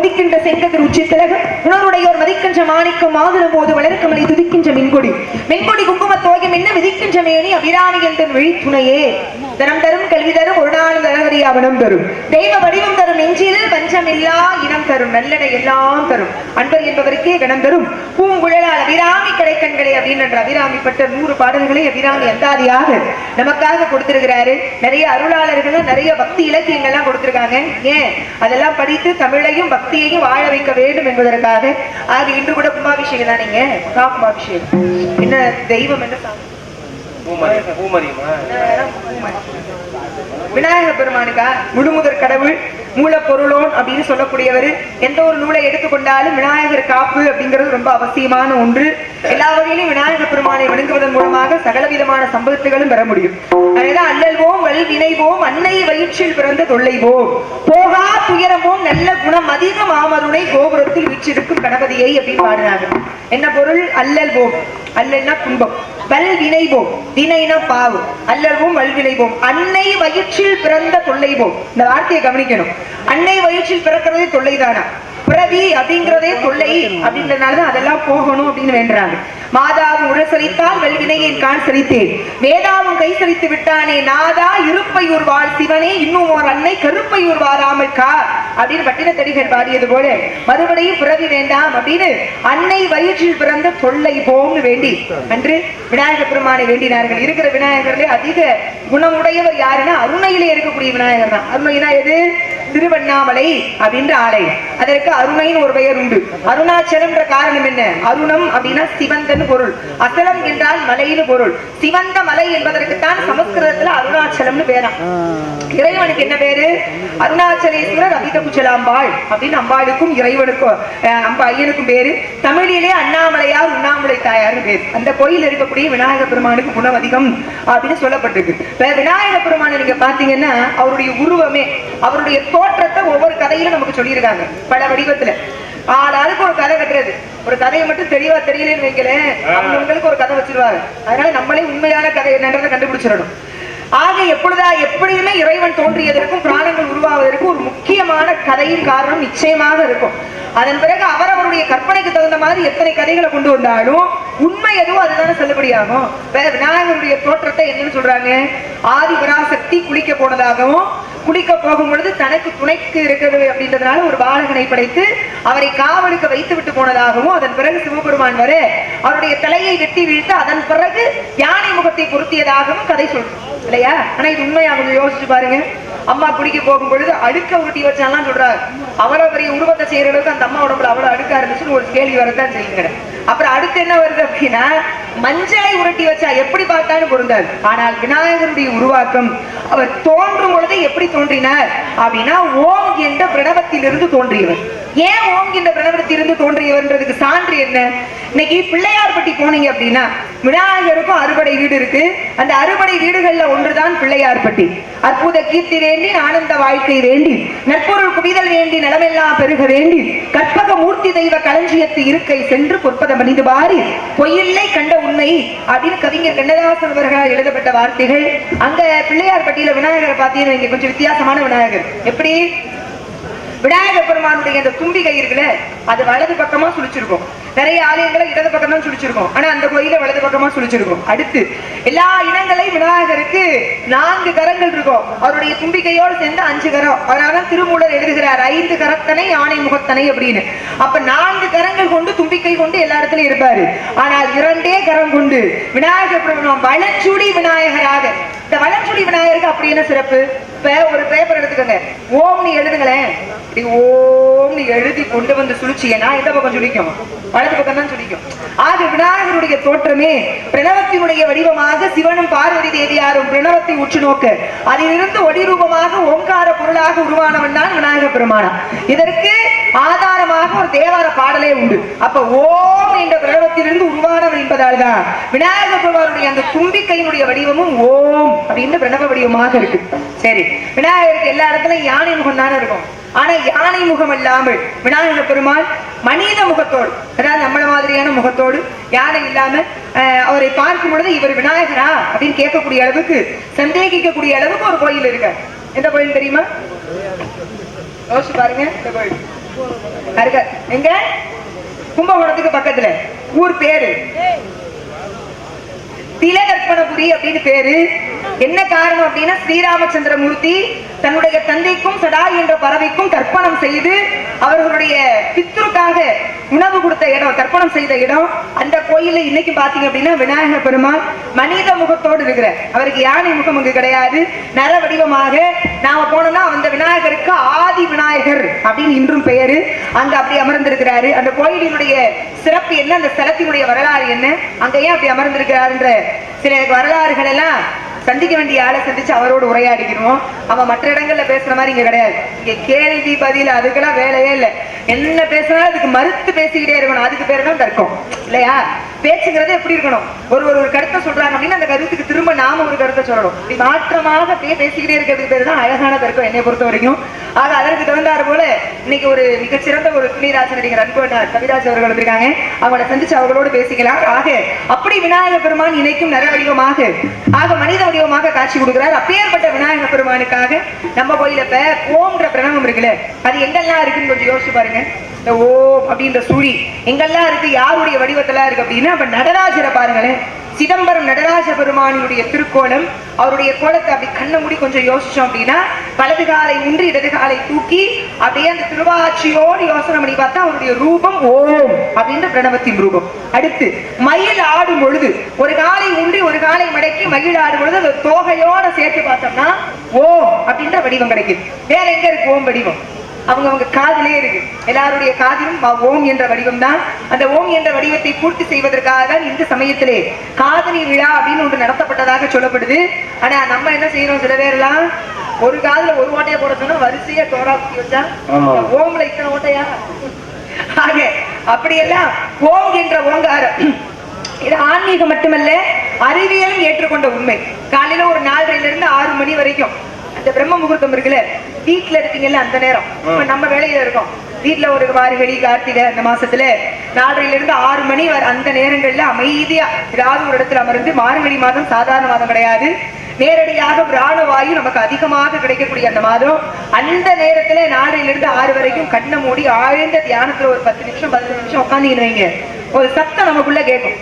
உதிக்கின்ற செங்கதிர் உச்சித்திலக. உணர்வுடையோர் மதிக்கின்ற மாணிக்கம் மாதிரும் போது வளர்க்கமலை துதிக்கின்ற மின்கொடி. மின்கொடி குங்கும தோகம் என்ன விதிக்கின்ற மேனி அபிராமி என்ற விழித்துணையே தனம் தரும் கல்வி தரும் ஒரு நாள் தரகரி அவனம் தரும். தெய்வ வடிவம் தரும் நெஞ்சில் பஞ்சமில்லா தரும் நல்லடை எல்லாம் தரும். அன்பர் என்பவருக்கே கணம் தரும். பூங்குழலால் அபிராமி கடைக்கண்களை அப்படின்னு அபிராமி பட்ட நூறு பாடல்களை அபிராமி அந்தாதியாக நமக்காக கொடுத்திருக்கிறாரு. நிறைய அருளாளர்கள் நிறைய பக்தி இலக்கியங்கள்லாம் கொடுத்திருக்காங்க. ஏன்? அதெல்லாம் படித்து தமிழையும் பக்தியையும் வாழ வைக்க வேண்டும் என்பதற்காக. ஆக இன்று கூட கும்பாபிஷேகம் தான் நீங்க கும்பாபிஷேகம். என்ன தெய்வம் என்ன சாமி? விநாயக பெருமானுக்கா? முழுமுதற் கடவுள். மூலப்பொருளோன் அப்படின்னு சொல்லக்கூடியவர். எந்த ஒரு நூலை எடுத்துக்கொண்டாலும் விநாயகர் காப்பு அப்படிங்கிறது ரொம்ப அவசியமான ஒன்று. எல்லா வகையிலும் விநாயகர் பெருமானை வணங்குவதன் மூலமாக சகல விதமான சம்பத்துகளும் பெற முடியும். அல்லல்வோம் வல் வினைவோம் அன்னை வயிற்றில் பிறந்த தொல்லைவோம். போகா துயரமோம் நல்ல குணம் அதிக மாமருணை கோபுரத்தில் வீற்றிருக்கும் கணபதியை அப்படின்னு பாடுறாங்க. என்ன பொருள்? அல்லல்வோம். அல்லல்னா துன்பம். வல் வினைவோம் வினைனா பாவு அல்லவும் வல் விளைவோம் அன்னை வயிற்றில் பிறந்த தொல்லைவோம். இந்த வார்த்தையை கவனிக்கணும். அன்னை வயிற்றில் பிறக்கிறதே தொல்லைதானா? பிறவி அப்படிங்கிறதே தொல்லை அப்படின்றதுனாலதான் அதெல்லாம் போகணும் அப்படின்னு வேண்டுறாங்க. மாதாவும் உரசரித்தால் வெல்வினையை கால் சரித்தேன் வேதாவும் கை சரித்து விட்டானே நாதா இருப்பையூர் வாழ் சிவனே இன்னும் ஒரு அன்னை கருப்பையூர் வாராமல் கா அப்படின்னு பட்டினத்தடிகள் பாடியது போல மறுபடியும் பிறவி வேண்டாம் அப்படின்னு அன்னை வயிற்றில் பிறந்த தொல்லை போம்னு வேண்டி. அன்று விநாயக பெருமானை வேண்டினார்கள். இருக்கிற விநாயகர்களே அதிக குணமுடையவர் யாருன்னா அருணையிலே இருக்கக்கூடிய விநாயகர் தான். அருணைனா எது? திருவண்ணாமலை அப்படின்ற ஆலயம். அதற்கு அருணைன்னு ஒரு பெயர் உண்டு. அருணாச்சலம்ன்ற காரணம் என்ன? அருணம் அப்படின்னா சிவந்தன் பொருள். அசலம் என்றால் மலைன்னு பொருள். சிவந்த மலை என்பதற்குத்தான் சமஸ்கிருதத்துல அருணாச்சலம்னு பேரா. இறைவனுக்கு என்ன பேரு? அருணாச்சலேஸ்வரர் அபித குச்சலாம்பாள் அப்படின்னு அம்பாளுக்கும் இறைவனுக்கும் அம்பா ஐயனுக்கும் பேரு. தமிழிலே அண்ணாமலையார் உண்ணாமலை தாயார்னு பேரு. அந்த கோயில் இருக்கக்கூடிய விநாயக பெருமானுக்கு குணம் அதிகம் அப்படின்னு சொல்லப்பட்டிருக்கு. விநாயக பெருமானை நீங்க பாத்தீங்கன்னா அவருடைய உருவமே அவருடைய தோற்றத்தை ஒவ்வொரு கதையிலும் நமக்கு சொல்லியிருக்காங்க. பல வடிவத்துல. ஆளாளுக்கு ஒரு கதை கட்டுறது. ஒரு கதையை மட்டும் தெளிவா தெரியலன்னு வைங்களேன். அவங்களுக்கு ஒரு கதை வச்சிருவாங்க. அதனால நம்மளே உண்மையான கதை என்னன்றதை கண்டுபிடிச்சிடணும். ஆக எப்பொழுதா எப்படியுமே இறைவன் தோன்றியதற்கும் முக்கியமான கதையின் காரணம் நிச்சயமாக இருக்கும். அதன் பிறகு அவரவருடைய கற்பனைக்கு தகுந்த மாதிரி எத்தனை கதைகளை கொண்டு வந்தாலும் உண்மை எதுவும் அதுதானே செல்லுபடியாகும். வேற விநாயகருடைய தோற்றத்தை என்னன்னு சொல்றாங்க? ஆதி பராசக்தி குளிக்க போனதாகவும் குளிக்க போகும் பொழுது தனக்கு துணைக்கு இருக்கிறது அப்படின்றதுனால ஒரு பாலகனை படைத்து அவரை காவலுக்கு வைத்து விட்டு போனதாகவும் அதன் பிறகு சிவபெருமான் வர அவருடைய தலையை வெட்டி வீழ்த்து அதன் பிறகு யானை முகத்தை பொருத்தியதாகவும் கதை சொல்றோம் இல்லையா? ஆனா இது உண்மையாக யோசிச்சு பாருங்க. அம்மா குடிக்க போகும் பொழுது அடுக்க உருட்டி வச்சாலாம் சொல்றாரு. அவ்வளவு பெரிய உருவத்தை செய்யற அளவுக்கு அந்த அம்மா உடம்புல அவ்வளவு அடுக்கா இருந்துச்சுன்னு ஒரு கேள்வி வரதான் செய்யுங்க. அப்புறம் அடுத்து என்ன வருது அப்படின்னா மஞ்சளை உருட்டி வச்சா எப்படி பார்த்தாலும் பொருந்தார் ஆனால் விநாயகருடைய உருவாக்கம் அவர் தோன்றும் பொழுது எப்படி தோன்றினார்? அப்படின்னா ஓம் என்ற பிரணவத்திலிருந்து தோன்றியவர். ஏன் ஓங்கின்ற என்ற பிரணவத்திலிருந்து தோன்றியவர்ன்றதுக்கு சான்று என்ன? இன்னைக்கு பிள்ளையார்பட்டி போனீங்க அப்படின்னா விநாயகருக்கும் அறுபடை வீடு இருக்கு. அந்த அறுபடை வீடுகள்ல ஒன்றுதான் பிள்ளையார்பட்டி. அற்புத கீர்த்தி வேண்டி ஆனந்த வாழ்க்கை வேண்டி நற்பொருள் குவிதல் வேண்டி நலமெல்லாம் பெருக வேண்டி கற்பக மூர்த்தி தெய்வ களஞ்சியத்து இருக்கை சென்று பொற்பத மனித பாரி பொய்யில்லை கண்ட உண்மை அப்படின்னு கவிஞர் கண்ணதாசன் அவர்களால் எழுதப்பட்ட வார்த்தைகள். அங்க பிள்ளையார்பட்டியில விநாயகரை பார்த்தீங்கன்னா இங்க கொஞ்சம் வித்தியாசமான விநாயகர். எப்படி? விநாயகர் பெருமானுடைய அந்த தும்பிகை இருக்குல்ல அது வலது பக்கமா சுழிச்சிருக்கும். நிறைய ஆலயங்களை இடது பக்கம் தான் சுழிச்சிருக்கும். ஆனா அந்த கோயில வலது பக்கமா சுழிச்சிருக்கும். அடுத்து எல்லா இடங்களையும் விநாயகருக்கு நான்கு கரங்கள் இருக்கும். அவருடைய தும்பிக்கையோடு சேர்ந்து அஞ்சு கரம். அதனால திருமூலர் எழுதுகிறார் ஐந்து கரத்தனை ஆணை முகத்தனை அப்படின்னு. அப்ப நான்கு கரங்கள் கொண்டு தும்பிக்கை கொண்டு எல்லா இடத்துலயும் இருப்பாரு. ஆனால் இரண்டே கரம் கொண்டு விநாயகர் பெருமான் வளச்சுடி விநாயகராக. இந்த வளச்சுடி விநாயகருக்கு அப்படி என்ன சிறப்பு? இப்ப ஒரு பேப்பர் எடுத்துக்கோங்க. ஓம்னு எழுதுங்களேன். இப்படி ஓம்னு எழுதி கொண்டு வந்து சுழிச்சியனா? எந்த பக்கம் சுழிக்கும்? வலது பக்கம் தான் சுழிக்கும். ஆக விநாயகருடைய தோற்றமே பிரணவத்தினுடைய வடிவமாக சிவனும் பார்வதி தேவியாரும் பிரணவத்தை உற்று நோக்க அதிலிருந்து ஒளி ரூபமாக ஓங்கார பொருளாக உருவானவன் தான் விநாயக பெருமானா இதற்கு ஆதாரமாக ஒரு தேவார பாடலே உண்டு. அப்ப ஓம் என்ற பிரணவத்திலிருந்து உருவானவர் என்பதால் தான் விநாயக பெருமானுடைய அந்த தும்பிக்கையினுடைய வடிவமும் ஓம் அப்படின்னு பிரணவ வடிவமாக இருக்கு. சரி விநாயகருக்கு எல்லா இடத்துலயும் யானை முகம் தானே இருக்கும்? ஆனா யானை முகம் இல்லாமல் விநாயகர் பெருமாள் மனித முகத்தோடு அதாவது நம்மள மாதிரியான முகத்தோடு யானை இல்லாம அவரை பார்க்கும் பொழுது இவர் விநாயகரா அப்படின்னு கேட்கக்கூடிய அளவுக்கு சந்தேகிக்கக்கூடிய அளவுக்கு ஒரு கோயில் இருக்க எந்த கோயில் தெரியுமா? யோசிச்சு பாருங்க இந்த கோயில். அருக எங்க? கும்பகோணத்துக்கு பக்கத்துல. ஊர் பேரு. திலகற்பனபுரி அப்படின்னு பேரு. என்ன காரணம் அப்படின்னா ஸ்ரீராமச்சந்திர மூர்த்தி தன்னுடைய தந்தைக்கும் சடாய் என்ற பறவைக்கும் தர்ப்பணம் செய்து அவர்களுடைய பித்ருக்காக உணவு கொடுத்த இடம் தர்ப்பணம் செய்த இடம். அந்த கோயில்ல இன்னைக்கு பாத்தீங்க அப்படின்னா விநாயகர் பெருமாள் மனித முகத்தோடு இருக்கிற அவருக்கு யானை முகம் அங்கு கிடையாது. நர வடிவமாக நாம போனோம்னா அந்த விநாயகருக்கு ஆதி விநாயகர் அப்படின்னு இன்றும் பெயரு. அங்க அப்படி அமர்ந்திருக்கிறாரு. அந்த கோயிலினுடைய சிறப்பு என்ன? அந்த ஸ்தலத்தினுடைய வரலாறு என்ன? அங்க ஏன் அப்படி அமர்ந்திருக்கிறாருன்ற சில வரலாறுகள் எல்லாம் சந்திக்க வேண்டிய ஆளை சந்திச்சு அவரோடு உரையாடிக்கிறோம் அவன் மற்ற இடங்கள்ல பேசுற மாதிரி இங்க கிடையாது. இங்க கேள்வி பதில் அதுக்கெல்லாம் வேலையே இல்லை. என்ன பேசினாலும் அதுக்கு மறுத்து பேசிக்கிட்டே இருக்கணும். அதுக்கு பேரு தான் தர்க்கம்? இல்லையா? பேச்சுங்கிறது எப்படி இருக்கணும்? ஒரு ஒரு ஒரு கருத்தை சொல்றாங்க அப்படின்னு அந்த கருத்துக்கு திரும்ப நாம ஒரு கருத்தை சொல்லணும். இப்படி மாற்றமாக பேசிக்கிட்டே இருக்கிறதுக்கு பேர் தான் அழகான தர்க்கம் என்னை பொறுத்த வரைக்கும். ஆக அதற்கு தகுந்தாறு போல இன்னைக்கு ஒரு மிகச்சிறந்த ஒரு துணிராஜ நடிகர் அன்புவனார் கவிராஜ் அவர்கள் வந்திருக்காங்க. அவங்கள சந்திச்சு அவர்களோடு பேசிக்கலாம். ஆக அப்படி விநாயக பெருமான் இணைக்கும் நர வடிவமாக ஆக மனித வடிவமாக காட்சி கொடுக்கிறார். அப்பேற்பட்ட விநாயக பெருமானுக்காக நம்ம கோயில இப்ப ஓம்ன்ற பிரணவம் இருக்குல்ல அது எங்கெல்லாம் இருக்குன்னு கொஞ்சம் யோசிச்சு பாருங்க. இந்த ஓம் அப்படின்ற சுழி எங்கெல்லாம் இருக்கு யாருடைய வடிவத்தெல்லாம் இருக்கு அப்படின்னா அப்ப நடராஜரை பாருங்களேன். சிதம்பரம் நடராஜ பெருமானியுடைய திருக்கோலம் அவருடைய கோலத்தை அப்படி கண்ணை மூடி கொஞ்சம் யோசிச்சோம் அப்படின்னா வலது காலை நின்று இடது காலை தூக்கி அப்படியே அந்த திருவாட்சியோடு யோசனை பண்ணி பார்த்தா அவருடைய ரூபம் ஓம் அப்படின்ற பிரணவத்தின் ரூபம். அடுத்து மயில் ஆடும் பொழுது ஒரு காலை ஊன்றி ஒரு காலை மடக்கி மயில் ஆடும் பொழுது அந்த தோகையோட சேர்த்து பார்த்தோம்னா ஓம் அப்படின்ற வடிவம் கிடைக்குது. வேற எங்க இருக்கு ஓம் வடிவம்? அவங்க அவங்க காதிலே இருக்கு. எல்லாருடைய காதிலும் ஓம் என்ற வடிவம் தான் அந்த ஓம் என்ற வடிவத்தை பூர்த்தி செய்வதற்காக தான் இந்த சமயத்திலே காதணி விழா அப்படின்னு ஒன்று நடத்தப்பட்டதாக சொல்லப்படுது. ஆனா நம்ம என்ன செய்யறோம் சில பேர்லாம் ஒரு காதுல ஒரு ஓட்டையை போட சொன்னா வரிசையா தோரா குத்தி வச்சா. ஓம்ல இத்தனை ஓட்டையா? ஆக அப்படியெல்லாம் ஓம் என்ற ஓங்காரம் இது ஆன்மீகம் மட்டுமல்ல அறிவியலும் ஏற்றுக்கொண்ட உண்மை. காலையில ஒரு நாலரைல இருந்து ஆறு மணி வரைக்கும் அந்த பிரம்ம முகூர்த்தம் இருக்குல்ல வீட்டுல இருக்கீங்கல்ல அந்த நேரம். இப்ப நம்ம வேலையில இருக்கோம். வீட்டுல ஒரு மார்கழி கார்த்திகை அந்த மாசத்துல நாலரைல இருந்து ஆறு மணி வரை அந்த நேரங்கள்ல அமைதியா ஏதாவது ஒரு இடத்துல அமர்ந்து மார்கழி மாதம் சாதாரண மாதம் கிடையாது. நேரடியாக பிராணவாயு நமக்கு அதிகமாக கிடைக்கக்கூடிய அந்த மாதம். அந்த நேரத்துல நாளையில இருந்து ஆறு வரைக்கும் கண்ணை மூடி ஆழ்ந்த தியானத்துல ஒரு பத்து நிமிஷம் பதினஞ்சு நிமிஷம் உட்காந்துக்கிட்டு வைங்க. ஒரு சத்தம் நமக்குள்ள கேட்கும்.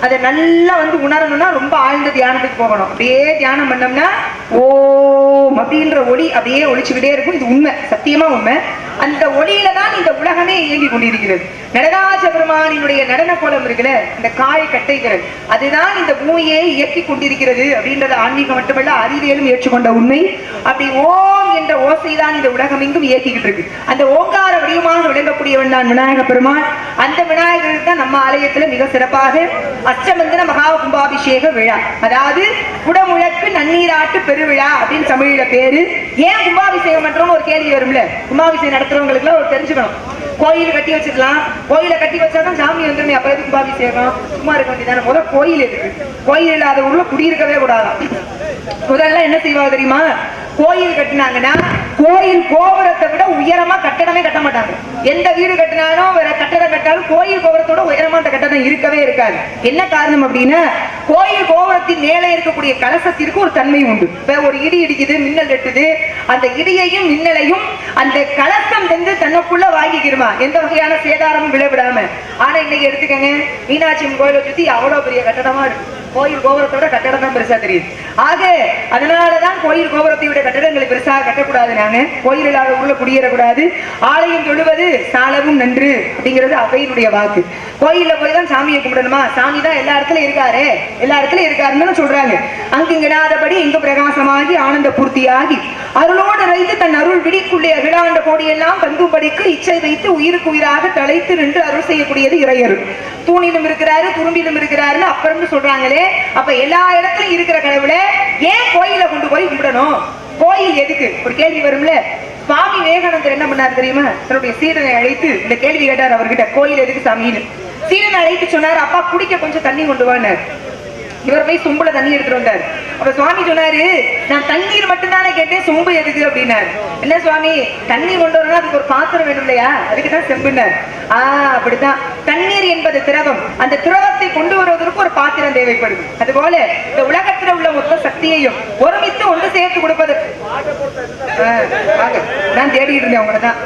அதை நல்லா வந்து உணரணும்னா ரொம்ப ஆழ்ந்த தியானத்துக்கு போகணும். அப்படியே தியானம் பண்ணோம்னா ஓம் அப்படின்ற ஒளி அப்படியே ஒழிச்சுக்கிட்டே இருக்கும். இது உண்மை சத்தியமா உண்மை. அந்த ஒளியில தான் இந்த உலகமே இயங்கி கொண்டிருக்கிறது. நடராஜ பெருமானினுடைய நடன கோலம் இருக்கிற இந்த காய் கட்டைகிறது அதுதான் இந்த பூமியை இயக்கி கொண்டிருக்கிறது அப்படின்றது ஆன்மீகம் மட்டுமல்ல அறிவியலும் ஏற்றுக்கொண்ட உண்மை. அப்படி ஓம் என்ற ஓசை தான் இந்த உலகம் எங்கும் இயக்கிக்கிட்டு இருக்கு. அந்த ஓங்கார வடிவமாக விளங்கக்கூடியவன் தான் விநாயக பெருமான். அந்த விநாயகருக்கு தான் நம்ம ஆலயத்துல மிக சிறப்பாக அஷ்டமந்தன மகா கும்பாபிஷேக விழா. அதாவது குடமுழக்கு நன்னீராட்டு பெருவிழா அப்படின்னு தமிழில பேரு. ஏன் கும்பாபிஷேகம் பண்றோம்னு ஒரு கேள்வி வரும்ல? கும்பாபிஷேகம் நடத்துறவங்களுக்கு ஒரு தெரிஞ்சுக்கணும். கோயில் கட்டி வச்சிருக்கலாம். கோயிலை கட்டி வச்சாதான் சாமி வந்துருமே. அப்ப எதுக்கு கும்பாபிஷேகம்? சும்மா இருக்க வேண்டியதான முதல்ல கோயில் இருக்கு கோயில் இல்லாத ஊர்ல குடியிருக்கவே கூடாதான் முதல்ல என்ன செய்வாங்க தெரியுமா? கோயில் கட்டினாங்கன்னா கோயில் கோபுரத்தை விட உயரமா கட்டடமே கட்ட மாட்டாங்க. எந்த வீடு கட்டினாலும் வேற கட்டடம் கட்டாலும் கோயில் கோபுரத்தோட உயரமா அந்த கட்டடம் இருக்கவே இருக்காது. என்ன காரணம் அப்படின்னா கோயில் கோபுரத்தின் மேலே இருக்கக்கூடிய கலசத்திற்கு ஒரு தன்மை உண்டு. இப்ப ஒரு இடி இடிக்குது மின்னல் வெட்டுது. அந்த இடியையும் மின்னலையும் அந்த கலசம் வந்து தன்னுக்குள்ள வாங்கிக்கிருமா? எந்த வகையான சேதாரமும் விளைவிடாம. ஆனா இன்னைக்கு எடுத்துக்கங்க மீனாட்சி அம்மன் கோயிலை சுத்தி அவ்வளவு பெரிய கட்டடமா இருக்கு. கோயில் கோபுரத்தோட கட்டடம் தான் பெருசா தெரியுது. ஆக அதனாலதான் கோயில் கோபுரத்தை விட கட்டடங்களை பெருசாக கட்டக்கூடாது நாங்க கோயில் இல்லாத ஊர்ல குடியேறக்கூடாது. ஆலயம் தொழுவது சாலவும் நன்று அப்படிங்கிறது அவையினுடைய வாக்கு. கோயில்ல போய் தான் சாமியை கும்பிடணுமா? சாமி தான் எல்லா இடத்துலயும் இருக்காரு. எல்லா இடத்துலயும் இருக்காருன்னு சொல்றாங்க. அங்கு இடாதபடி இங்கு பிரகாசமாகி ஆனந்த பூர்த்தியாகி அருளோடு அழைத்து தன் அருள் விடிக்குள்ளே அகிலாண்ட கோடியெல்லாம் பந்தும்படிக்கு இச்சை வைத்து உயிருக்கு உயிராக தலைத்து நின்று அருள் செய்யக்கூடியது இறையருள். தூணிலும் இருக்கிறாரு துரும்பிலும் இருக்கிறாருன்னு அப்புறம்னு சொல்றாங்களே. அப்ப எல்லா இடத்துலயும் இருக்கிற கடவுளை ஏன் கோயில கொண்டு போய் கும்பிடணும்? கோயில் எதுக்கு? ஒரு கேள்வி வரும்ல. சுவாமி விவேகானந்தர் என்ன பண்ணார் தெரியுமா? தன்னுடைய சீடனை அழைத்து இந்த கேள்வி கேட்டார் அவர்கிட்ட கோயில் எதுக்கு சாமின்னு? சீடனை அழைத்து சொன்னார் அப்பா குடிக்க கொஞ்சம் தண்ணி கொண்டு வானார் இவர் போய் சொம்புல தண்ணி எடுத்துட்டு வந்தார். அப்ப சுவாமி சொன்னாரு நான் தண்ணீர் மட்டும்தானே கேட்டேன் சொம்பு எதுக்கு? அப்படின்னாரு. என்ன சுவாமி தண்ணி கொண்டு வரணும் அதுக்கு ஒரு பாத்திரம் வேணும் இல்லையா? அதுக்கு தான் செம்புனார் ஆஹ் அப்படித்தான் தண்ணீர் என்பது திரவம். அந்த திரவத்தை கொண்டு வருவதற்கு ஒரு பாத்திரம் தேவைப்படுது. அதுபோல இந்த உலகத்துல உள்ள மொத்த சக்தியையும் ஒருமித்து ஒன்று சேர்த்து கொடுப்பது ஆஹ், நான் தேடிட்டு இருந்தேன் அவங்களதான்